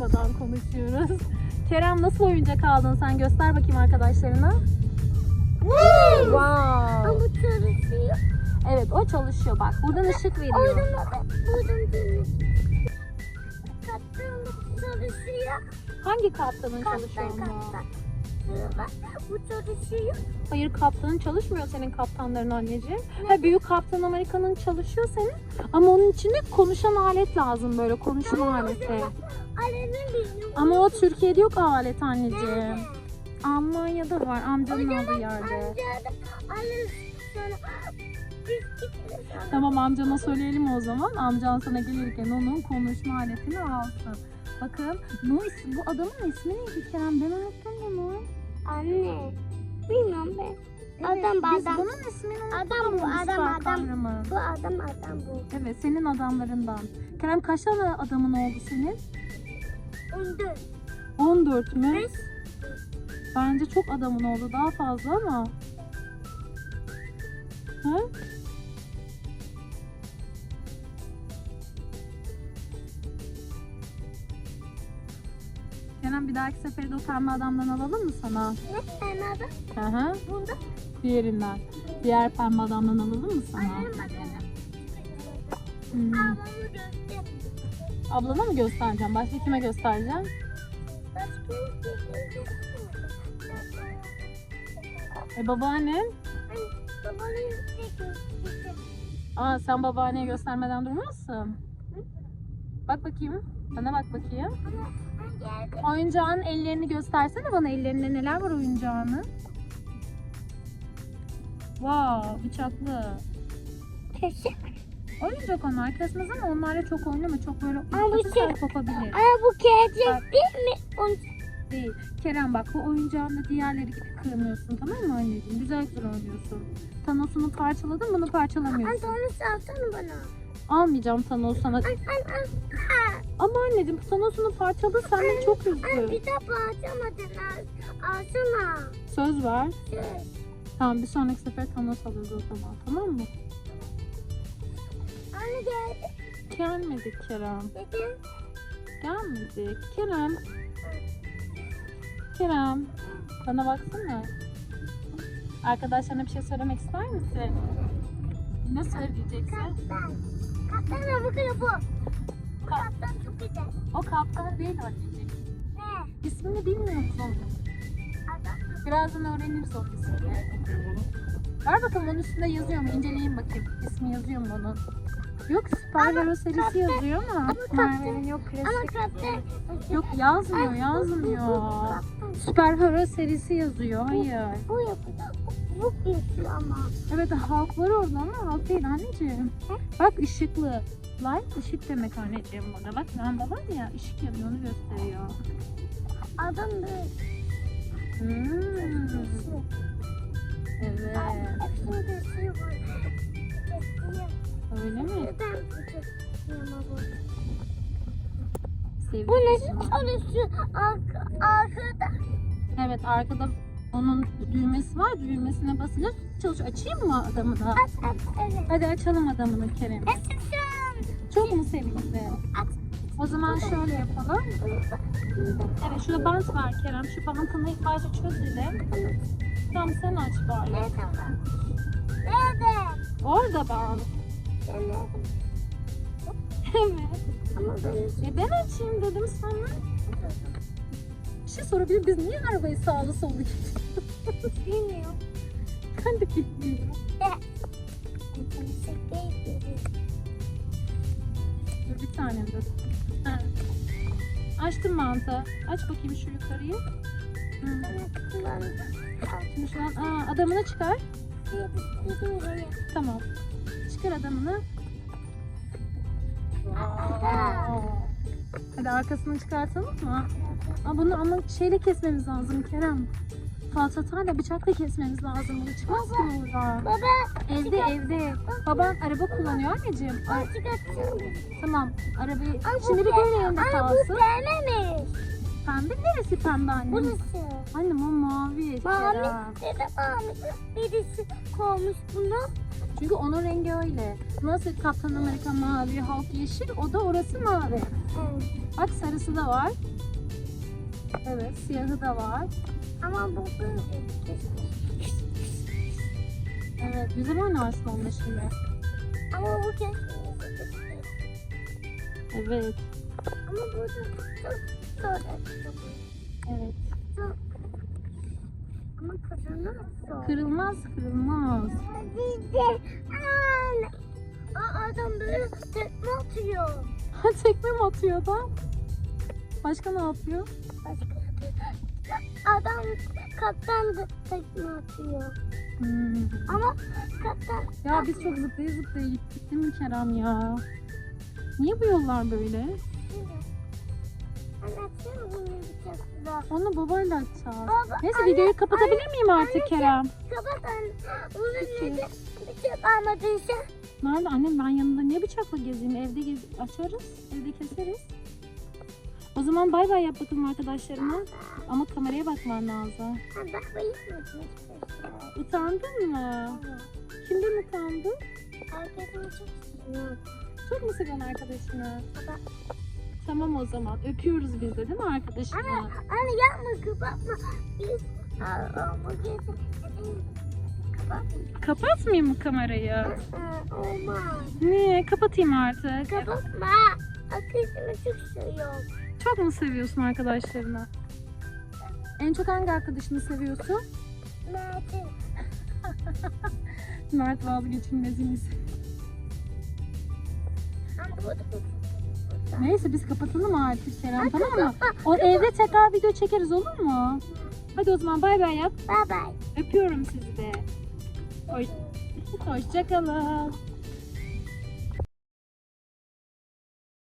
durmadan konuşuyoruz. Kerem nasıl oyuncak aldın sen? Göster bakayım arkadaşlarına. Wow. Ama çalışıyor. Evet o çalışıyor bak. Buradan ışık veriyor. Oradan. Buradan dönüyor. Kaptan çalışıyor. Hangi kaptanın Kaptan çalışıyor mu? kaptan. Bu çalışıyor. Hayır kaptanın çalışmıyor senin kaptanların anneciğim. Ha, büyük kaptan Amerika'nın çalışıyor senin. Ama onun için de konuşan alet lazım böyle konuşma aleti. Alemin bilmiyorum. Ama o Türkiye'de yok alet anneciğim. Almanya'da var amcanın aldığı yerde. Tamam amcana söyleyelim o zaman. Amcan sana gelirken onun konuşma aletini alsın. Bakın bu, is- bu adamın ismi neydi Kerem? Ben unuttum bunu. Adam biz adam. bunun ismini unuttuk Adam bu, ama adam, adam. kahraman. Bu adam adam bu. Evet senin adamlarından. Kerem kaç tane adamın oldu senin? Ondan. 14 mü? Beş. Bence çok adamın oldu daha fazla ama. Ha? Kerem bir dahaki sefere de o pembe adamdan alalım mı sana? Ne? Ben adam. Hı hı. Bunda. Diğerinden. Diğer pembe adamdan alalım mı sana? Annem bakalım. Hmm. Ablamı göster. Ablana mı göstereceğim? Başka kime göstereceğim? Başka E babaannen? Göster. Aa sen babaanneye göstermeden durmazsın. Bak bakayım. Bana bak bakayım. Oyuncağın ellerini göstersene bana ellerinde neler var oyuncağının. Wow, bıçaklı. Teşekkür. Oyuncak onlar kesmez ama onlarla çok oynama. Çok böyle Ama bu şey- kopabilir. Aa bu gelecek değil mi? Onu Değil. Kerem bak bu oyuncağında diğerleri gibi kırmıyorsun tamam mı anneciğim? Güzel güzel oynuyorsun. Thanos'unu parçaladın bunu parçalamıyorsun. onu salsana bana. Almayacağım Thanos sana. An an an. Ama anneciğim Thanos'unu parçaladı sen de çok Anne üzdü. bir de bağırtamadın. Al, alsana. Söz ver. Şey. Tamam bir sonraki sefer Thanos alırız o zaman tamam mı? Anne geldi. Gelmedik Kerem. Dedi. Gelmedik. Kerem. Kerem. Bana baksana. Arkadaşlarına bir şey söylemek ister misin? Ne söyleyeceksin? Kaptan. Kaptan da bu kılıfı. Kaptan çok güzel. O kaptan değil anneciğim. Ne? İsmini bilmiyorsun. Adam. Birazdan öğreniriz o ismini. Ver bakalım onun üstünde yazıyor mu? İnceleyin bakayım. İsmi yazıyor mu onun? Yok Süper Hero serisi kaptan- yazıyor ama. ama Merve'nin yok Ama klasik. kaptan. Yok yazmıyor yazmıyor. Süper Hero serisi yazıyor. Hayır. Bu yapıyor. Bu güçlü ama. Evet halk var orada ama halk değil anneciğim. Bak ışıklı. Light ışık demek anneciğim burada. Bak lamba var ya ışık yanıyor onu gösteriyor. Adam böyle. Hmm. Evet. Öyle mi? Bu? Nasıl çalışıyor? Arka, arkada. Evet arkada onun düğmesi var. Düğmesine basınca çalışıyor. Açayım mı adamını? At at evet. Hadi açalım adamını Kerem. Yaşasın. Çok mu sevindi? At. O zaman şöyle yapalım. Evet şurada bant var Kerem. Şu bantını ilk başta çözelim. Tamam sen aç bari. Nerede? Nerede? Orada bant. Ben? Evet. Ama ben E ben açayım dedim sana. Bir şey sorabilir Biz niye arabayı sağlı sollu gidiyoruz? bilmiyorum. Ben de bilmiyorum. Dur bir tane dur. Ha. Açtım mantı. Aç bakayım şu yukarıyı. Hı. Şimdi şu an aa, adamını çıkar. Tamam. Çıkar adamını. Hadi arkasını çıkartalım mı? Aa, bunu ama şeyle kesmemiz lazım Kerem. Falçatayla bıçakla kesmemiz lazım. Bu çıkmaz ki buradan. Baba, Evde evde. Baban araba kullanıyor anneciğim. Ay, azıcık tamam arabayı Aa, bu şimdi bir pe- böyle yanında bu kalsın. pembemiş. Pembe neresi pembe annem? Burası. Annem o mavi. Mavi. Kerem. Dede mavi. Birisi koymuş bunu. Çünkü onun rengi öyle. Nasıl Kaptan Amerika mavi, Hulk yeşil, o da orası mavi. Bak sarısı da var. Evet, siyahı da var. Ama bu. Evet, güzel oynarsın onunla şimdi. Ama bu kesin. Evet, Ama bu çok zor. evet. Çok. Ama. Kırılmaz, kırılmaz. De. Anne. Aa, adam böyle tekme atıyor. Tekme mi atıyor da? Başka ne yapıyor? Başka. Adam kaptan da tekme atıyor. Hmm. Ama kaptan... Ya biz çok zıplaya zıplaya gittik değil mi Kerem ya? Niye bu yollar böyle? Onu babayla açacağız. Baba, Neyse anne, videoyu kapatabilir miyim artık anne, Kerem? Kapat anne. Bunu bir bıçak almadıysa. Nerede annem ben yanında niye bıçakla gezeyim? Evde gez açarız. Evde keseriz. O zaman bay bay yap bakalım arkadaşlarıma. Ama kameraya bakman lazım. Ha. Utandın mı? Kimden utandın? Herkesin çok seviyor. Çok mu seviyorsun arkadaşını? Baba. Tamam o zaman. Öpüyoruz biz de değil mi arkadaşını? Anne, anne yapma kapatma. Biz. Kapatma. Kapatmayayım mı kamerayı? Olmaz. Niye? Kapatayım artık. Kapatma. Arkadaşımı çok seviyorum. Çok mu seviyorsun arkadaşlarını? En çok hangi arkadaşını seviyorsun? Mert'in. Mert vazgeçilmezimiz. Neyse biz kapatalım artık Kerem tamam mı? O evde tekrar video çekeriz olur mu? Hadi o zaman bay bay yap. Bye bye. Öpüyorum sizi de. Hoş... Hoşçakalın.